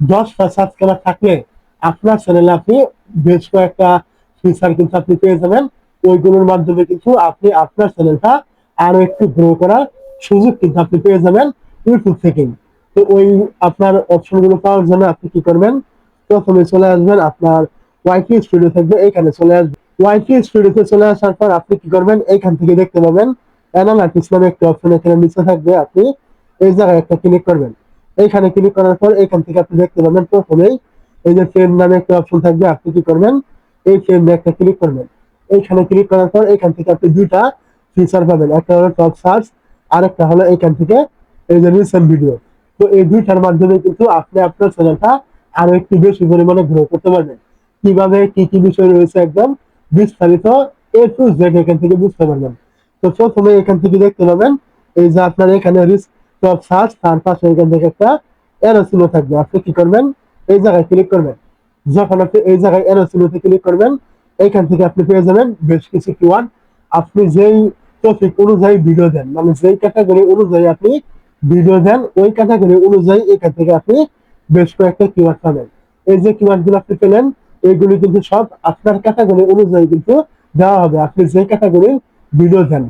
দশটা সাবস্ক্রাইবার থাকলে আপনার চ্যানেলে আপনি বেশ কয়েকটা ফিচার কিন্তু আপনি পেয়ে যাবেন। ওইগুলোর মাধ্যমে কিন্তু আপনি আপনার চ্যানেলটা আরও একটু গ্রো করার সুযোগ কিন্তু আপনি পেয়ে যাবেন ইউটিউব থেকেই তো ওই আপনার অপশনগুলো পাওয়ার জন্য আপনি কি করবেন? প্রথমে চলে আসবেন আপনার ওয়াইটি স্টুডিও থাকবে এখানে চলে আসবেন। ওয়াইটি স্টুডিওতে চলে আসার পর আপনি কি করবেন? এইখান থেকে দেখতে পাবেন অ্যানালাইটিক্স নামে একটা অপশন এখানে নিচে থাকবে। আপনি এই জায়গায় একটা ক্লিক করবেন। এইখানে ক্লিক করার পর এখান থেকে আপনি দেখতে পাবেন প্রথমেই এই যে ফ্রেম নামে একটা অপশন থাকবে, আপনি কি করবেন? এই ফ্রেমে একটা ক্লিক করবেন। এইখানে ক্লিক করার পর এখান থেকে আপনি দুইটা ফিচার পাবেন। একটা হলো টপ সার্চ আর একটা হলো এখান থেকে এই যে রিসেন্ট ভিডিও তো এই দুইটার মাধ্যমে কিন্তু আপনি আপনার চ্যানেলটা আরও একটু বেশি পরিমাণে গ্রো করতে পারবেন। কীভাবে, কি কি বিষয় রয়েছে একদম বিস্তারিত এ টু জেড এখান থেকে বুঝতে পারবেন। তো প্রথমে এখান থেকে দেখতে পাবেন, এই যে আপনার এখানে টপ সার্চ তার পাশে এখান থেকে একটা এরো চিহ্ন থাকবে। আপনি কি করবেন? এই জায়গায় ক্লিক করবেন। যখন আপনি এই জায়গায় এরো চিহ্নতে ক্লিক করবেন এইখান থেকে আপনি পেয়ে যাবেন বেশ কিছু কিওয়ার্ড আপনি যেই টপিক অনুযায়ী ভিডিও দেন মানে যেই ক্যাটাগরি অনুযায়ী আপনি ভিডিও দেন, ওই ক্যাটাগরি অনুযায়ী এখান থেকে আপনি বেশ কয়েকটা কিওয়ার্ড পাবেন। এই যে কিওয়ার্ডগুলো আপনি পেলেন এইগুলি কিন্তু সব আপনার ক্যাটাগরি অনুযায়ী কিন্তু দেওয়া হবে। আপনি যে ক্যাটাগরির ভিডিও দেন।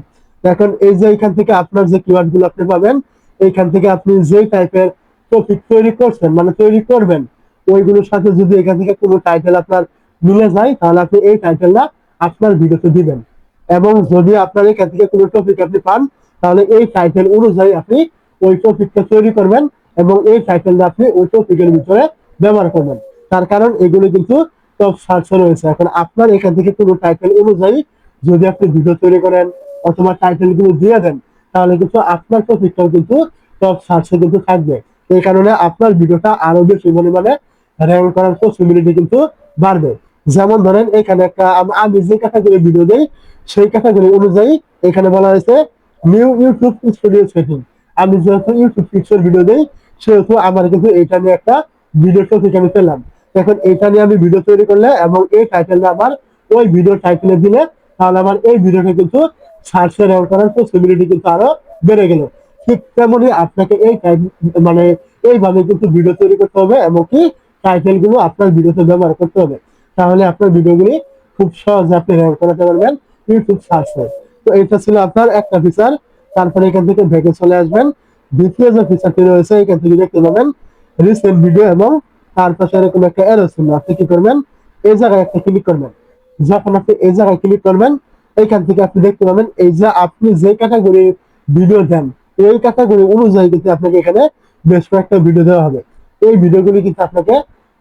এখন এই যে এখান থেকে আপনার যে কিওয়ার্ডগুলো আপনি পাবেন এইখান থেকে আপনি যে টাইপের টপিক তৈরি করছেন মানে তৈরি করবেন, ওইগুলোর সাথে যদি এখান থেকে কোনো টাইটেল আপনার মিলে যায়, তাহলে আপনি এই টাইটেলটা আপনার ভিডিওতে দিবেন। এবং যদি আপনার এখান থেকে কোনো টপিক আপনি পান, তাহলে এই টাইটেল অনুযায়ী আপনি ওই টপিকটা তৈরি করবেন এবং এই টাইটেলটা আপনি ওই টপিকের ভিতরে ব্যবহার করবেন। তার কারণ এগুলো কিন্তু টপ সার্চে রয়েছে। এখন আপনার এখান থেকে কোনো টাইটেল অনুযায়ী যদি আপনি ভিডিও তৈরি করেন অথবা টাইটেলগুলো দিয়ে দেন তাহলে কিন্তু আপনার টপিকটাও কিন্তু টপ সার্চে কিন্তু থাকবে। এই কারণে আপনার ভিডিওটা আরও বেশি পরিমাণে র্যাঙ্ক করার পসিবিলিটি কিন্তু বাড়বে। যেমন ধরেন, এখানে একটা আমি যে ক্যাটাগরি ভিডিও দেই, সেই ক্যাটাগরি অনুযায়ী এখানে বলা হয়েছে নিউ ইউটিউব স্টুডিও সেটিং আমি যেহেতু ইউটিউব পিকচার ভিডিও দেই, সেহেতু আমার কিন্তু এটা নিয়ে একটা ভিডিও টপিক আমি পেলাম। এখন এটা নিয়ে আমি ভিডিও তৈরি করলে এবং এই টাইটেলটা আমার ওই ভিডিও টাইটেলে দিলে, তাহলে আমার এই ভিডিওটা কিন্তু সার্চে র্যাঙ্ক করার কিন্তু আরও বেড়ে গেল। ঠিক তেমনি আপনাকে এই মানে এইভাবে কিন্তু ভিডিও তৈরি করতে হবে এবং কি টাইটেলগুলো আপনার ভিডিওতে ব্যবহার করতে হবে। তাহলে আপনার ভিডিওগুলি খুব সহজে আপনি র্যাঙ্ক করাতে পারবেন ইউটিউব সার্চে তো এটা ছিল আপনার একটা ফিচার তারপরে এখান থেকে ভেকে চলে আসবেন। দ্বিতীয় যে ফিচারটি রয়েছে, এখান থেকে দেখতে পাবেন রিসেন্ট ভিডিও এবং তার পাশে এরকম একটা এরো চিহ্ন আপনি কি করবেন? এই জায়গায় একটা ক্লিক করবেন। যখন আপনি এই জায়গায় ক্লিক করবেন এইখান থেকে আপনি দেখতে পাবেন এই যে আপনি যে ক্যাটাগরি ভিডিও দেন, এই ক্যাটাগরি অনুযায়ী কিন্তু আপনাকে এখানে বেশ কয়েকটা ভিডিও দেওয়া হবে। এই ভিডিওগুলি কিন্তু আপনাকে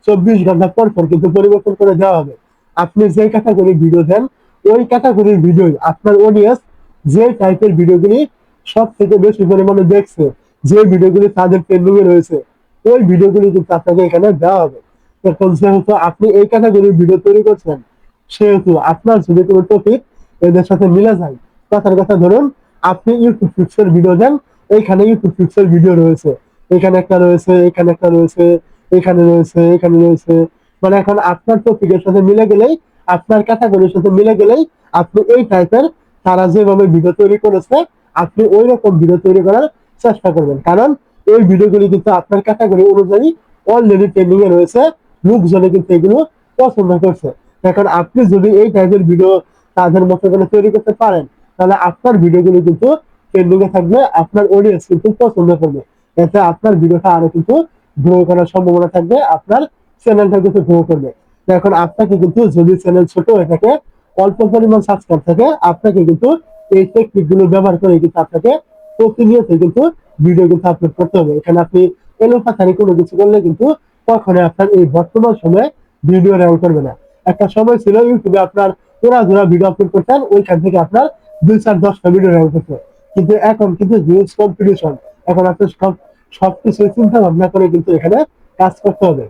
চব্বিশ ঘণ্টা পর পর কিন্তু পরিবর্তন করে দেওয়া হবে। আপনি যে ক্যাটাগরি ভিডিও দেন, ওই ক্যাটাগরির ভিডিও আপনার অডিয়েন্স যে টাইপের ভিডিওগুলি সব থেকে বেশি পরিমাণে দেখছে, যে ভিডিওগুলি তাদের ট্রেন্ডিং এ রয়েছে, ওই ভিডিওগুলি কিন্তু আপনাকে এখানে দেওয়া হবে। এখন যেহেতু আপনি এই ক্যাটাগরির ভিডিও তৈরি করছেন, সেহেতু আপনার যদি কোনো টপিক এদের সাথে মিলে যায় কথার কথা ধরুন, আপনি ইউটিউব পিক্সের ভিডিও দেন, এইখানে ইউটিউব পিক্সের ভিডিও রয়েছে। এখানে একটা রয়েছে, এখানে একটা রয়েছে, এখানে রয়েছে এখানে রয়েছে। মানে এখন আপনার টপিকের সাথে মিলে গেলেই, আপনার ক্যাটাগরির সাথে মিলে গেলেই, আপনি এই টাইপের তারা যেভাবে ভিডিও তৈরি করেছে, আপনি ওই রকম ভিডিও তৈরি করার চেষ্টা করবেন। কারণ এই ভিডিওগুলি কিন্তু আপনার ক্যাটাগরি অনুযায়ী অলরেডি ট্রেন্ডিং এ রয়েছে, লোকজনে কিন্তু এগুলো পছন্দ করছে। এখন আপনি যদি এই টাইপের ভিডিও তাদের মতো করে তৈরি করতে পারেন, তাহলে আপনার ভিডিওগুলো কিন্তু ট্রেন্ডিং এ থাকবে, আপনার অডিয়েন্স কিন্তু পছন্দ করবে। এতে আপনার ভিডিওটা আরও কিন্তু গ্রো করার সম্ভাবনা থাকবে, আপনার চ্যানেলটা কিন্তু গ্রো করবে। এখন আপনাকে কিন্তু যদি চ্যানেল ছোট হয়ে থাকে, অল্প পরিমাণ সাবস্ক্রাইব থাকে, আপনাকে কিন্তু এই টেকনিকগুলো ব্যবহার করে কিন্তু আপনাকে প্রতিনিয়ত কিন্তু ভিডিও কিন্তু আপলোড করতে হবে। এখানে আপনি এলোপাথারি কোনো কিছু করলে কিন্তু কখনোই আপনার এই বর্তমান সময়ে ভিডিও র্যাঙ্ক করবে না। একটা সময় ছিল ইউটিউবে আপনার ওরা ধরা ভিডিও আপলোড করতেন ওইখান থেকে আপনার দুই চার দশটা ভিডিও করতে কিন্তু এখন কিন্তু হিউজ কম্পিটিশন এখন আপনার সব সবকিছু চিন্তা ভাবনা করে কিন্তু এখানে কাজ করতে হবে।